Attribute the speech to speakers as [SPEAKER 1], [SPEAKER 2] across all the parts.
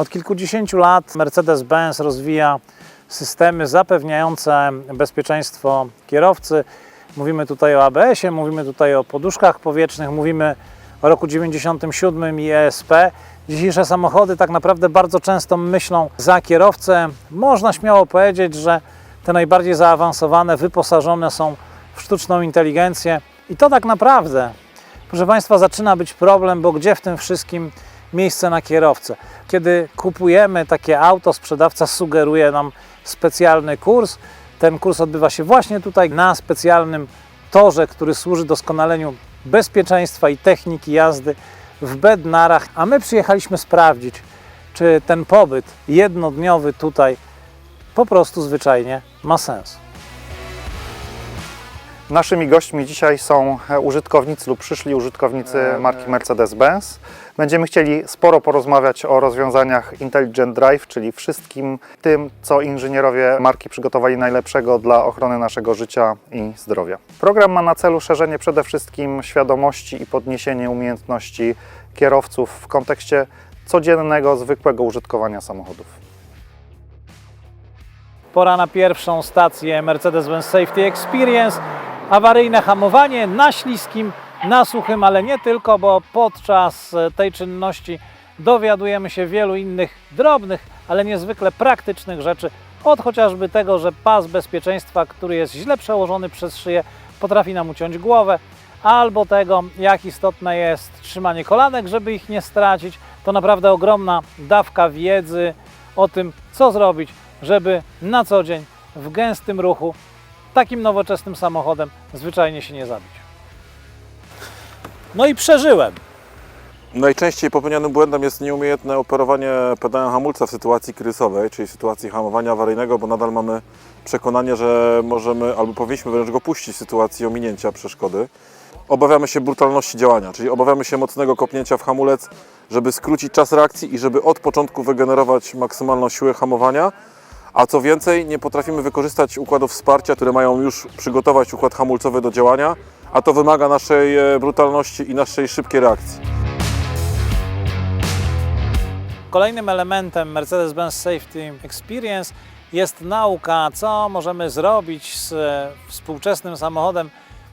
[SPEAKER 1] Od kilkudziesięciu lat Mercedes-Benz rozwija systemy zapewniające bezpieczeństwo kierowcy. Mówimy tutaj o ABS-ie, mówimy tutaj o poduszkach powietrznych, mówimy o roku 97 i ESP. Dzisiejsze samochody tak naprawdę bardzo często myślą za kierowcę. Można śmiało powiedzieć, że te najbardziej zaawansowane wyposażone są w sztuczną inteligencję i to tak naprawdę, proszę Państwa, zaczyna być problem, bo gdzie w tym wszystkim miejsce na kierowcę? Kiedy kupujemy takie auto, sprzedawca sugeruje nam specjalny kurs. Ten kurs odbywa się właśnie tutaj na specjalnym torze, który służy doskonaleniu bezpieczeństwa i techniki jazdy w Bednarach, a my przyjechaliśmy sprawdzić, czy ten pobyt jednodniowy tutaj po prostu zwyczajnie ma sens.
[SPEAKER 2] Naszymi gośćmi dzisiaj są e, użytkownicy lub przyszli użytkownicy marki Mercedes-Benz. Będziemy chcieli sporo porozmawiać o rozwiązaniach Intelligent Drive, czyli wszystkim tym, co inżynierowie marki przygotowali najlepszego dla ochrony naszego życia i zdrowia. Program ma na celu szerzenie przede wszystkim świadomości i podniesienie umiejętności kierowców w kontekście codziennego, zwykłego użytkowania samochodów.
[SPEAKER 1] Pora na pierwszą stację Mercedes-Benz Safety Experience. Awaryjne hamowanie na śliskim, na suchym, ale nie tylko, bo podczas e, tej czynności dowiadujemy się wielu innych drobnych, ale niezwykle praktycznych rzeczy. Od chociażby tego, że pas bezpieczeństwa, który jest źle przełożony przez szyję, potrafi nam uciąć głowę, albo tego, jak istotne jest trzymanie kolanek, żeby ich nie stracić. To naprawdę ogromna dawka wiedzy o tym, co zrobić, żeby na co dzień w gęstym ruchu takim nowoczesnym samochodem zwyczajnie się nie zabić. No i przeżyłem.
[SPEAKER 3] Najczęściej popełnianym błędem jest nieumiejętne operowanie pedałem hamulca w sytuacji kryzysowej, czyli w sytuacji hamowania awaryjnego, bo nadal mamy przekonanie, że możemy albo powinniśmy wręcz go puścić w sytuacji ominięcia przeszkody. Obawiamy się brutalności działania, czyli obawiamy się mocnego kopnięcia w hamulec, żeby skrócić czas reakcji i żeby od początku wygenerować maksymalną siłę hamowania. A co więcej, nie potrafimy wykorzystać układów wsparcia, które mają już przygotować układ hamulcowy do działania, a to wymaga naszej e, brutalności i naszej szybkiej reakcji.
[SPEAKER 1] Kolejnym elementem Mercedes-Benz Safety Experience jest nauka, co możemy zrobić z e, współczesnym samochodem,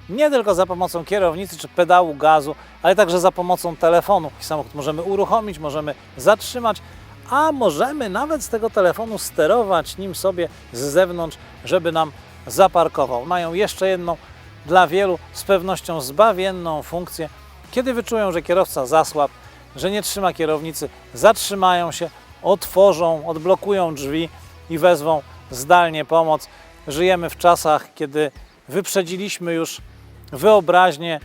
[SPEAKER 1] nie tylko za pomocą kierownicy czy pedału gazu, ale także za pomocą telefonu. Samochód możemy uruchomić, możemy zatrzymać, a możemy nawet z tego telefonu sterować nim sobie z zewnątrz, żeby nam zaparkował. Mają jeszcze jedną dla wielu z pewnością zbawienną funkcję. Kiedy wyczują, że kierowca zasłabł, że nie trzyma kierownicy, zatrzymają się, otworzą, odblokują drzwi i wezwą zdalnie pomoc. Żyjemy w czasach, kiedy wyprzedziliśmy już wyobraźnię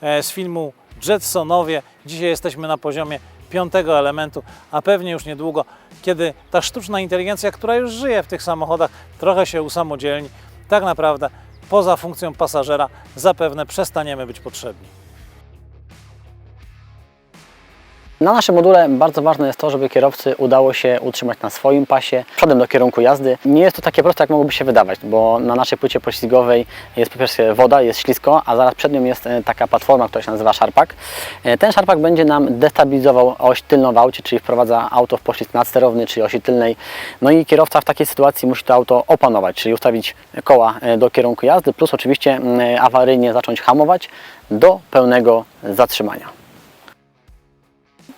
[SPEAKER 1] e, z filmu Jetsonowie. Dzisiaj jesteśmy na poziomie piątego elementu, a pewnie już niedługo, kiedy ta sztuczna inteligencja, która już żyje w tych samochodach, trochę się usamodzielni, tak naprawdę poza funkcją pasażera zapewne przestaniemy być potrzebni.
[SPEAKER 4] Na naszym module bardzo ważne jest to, żeby kierowcy udało się utrzymać na swoim pasie przodem do kierunku jazdy. Nie jest to takie proste, jak mogłoby się wydawać, bo na naszej płycie poślizgowej jest po pierwsze woda, jest ślisko, a zaraz przed nią jest e, taka platforma, która się nazywa szarpak. E, Ten szarpak będzie nam destabilizował oś tylną w aucie, czyli wprowadza auto w poślizg nadsterowny, czyli osi tylnej. No i kierowca w takiej sytuacji musi to auto opanować, czyli ustawić koła e, do kierunku jazdy, plus oczywiście mm, awaryjnie zacząć hamować do pełnego zatrzymania.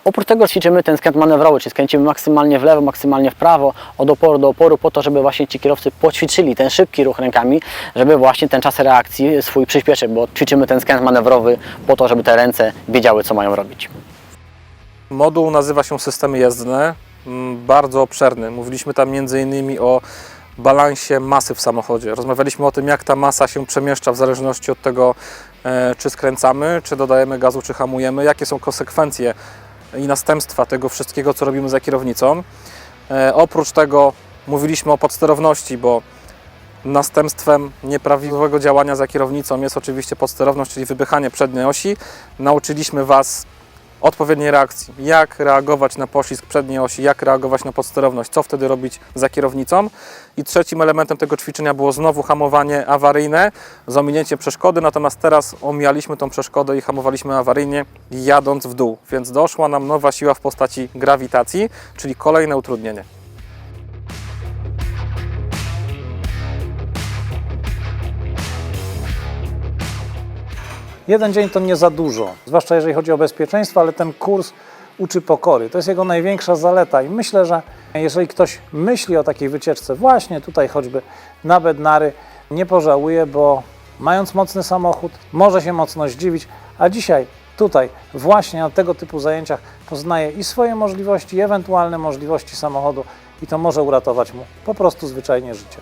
[SPEAKER 4] Oprócz tego ćwiczymy ten skręt manewrowy, czyli skręcimy maksymalnie w lewo, maksymalnie w prawo, od oporu do oporu, po to, żeby właśnie ci kierowcy poćwiczyli ten szybki ruch rękami, żeby właśnie ten czas reakcji swój przyspieszyć, bo ćwiczymy ten skręt manewrowy po to, żeby te ręce wiedziały, co mają robić.
[SPEAKER 5] Moduł nazywa się Systemy Jezdne, mm, bardzo obszerny. Mówiliśmy tam m.in. o balansie masy w samochodzie. Rozmawialiśmy o tym, jak ta masa się przemieszcza w zależności od tego, e, czy skręcamy, czy dodajemy gazu, czy hamujemy, jakie są konsekwencje i następstwa tego wszystkiego, co robimy za kierownicą. E, Oprócz tego mówiliśmy o podsterowności, bo następstwem nieprawidłowego działania za kierownicą jest oczywiście podsterowność, czyli wypychanie przedniej osi. Nauczyliśmy Was odpowiedniej reakcji. Jak reagować na poślizg przedniej osi, jak reagować na podsterowność, co wtedy robić za kierownicą. I trzecim elementem tego ćwiczenia było znowu hamowanie awaryjne z ominięciem przeszkody, natomiast teraz omijaliśmy tą przeszkodę i hamowaliśmy awaryjnie jadąc w dół, więc doszła nam nowa siła w postaci grawitacji, czyli kolejne utrudnienie.
[SPEAKER 1] Jeden dzień to nie za dużo, zwłaszcza jeżeli chodzi o bezpieczeństwo, ale ten kurs uczy pokory. To jest jego największa zaleta i myślę, że jeżeli ktoś myśli o takiej wycieczce właśnie tutaj choćby na Bednary, nie pożałuje, bo mając mocny samochód, może się mocno zdziwić, a dzisiaj tutaj właśnie na tego typu zajęciach poznaje i swoje możliwości, i ewentualne możliwości samochodu i to może uratować mu po prostu zwyczajnie życie.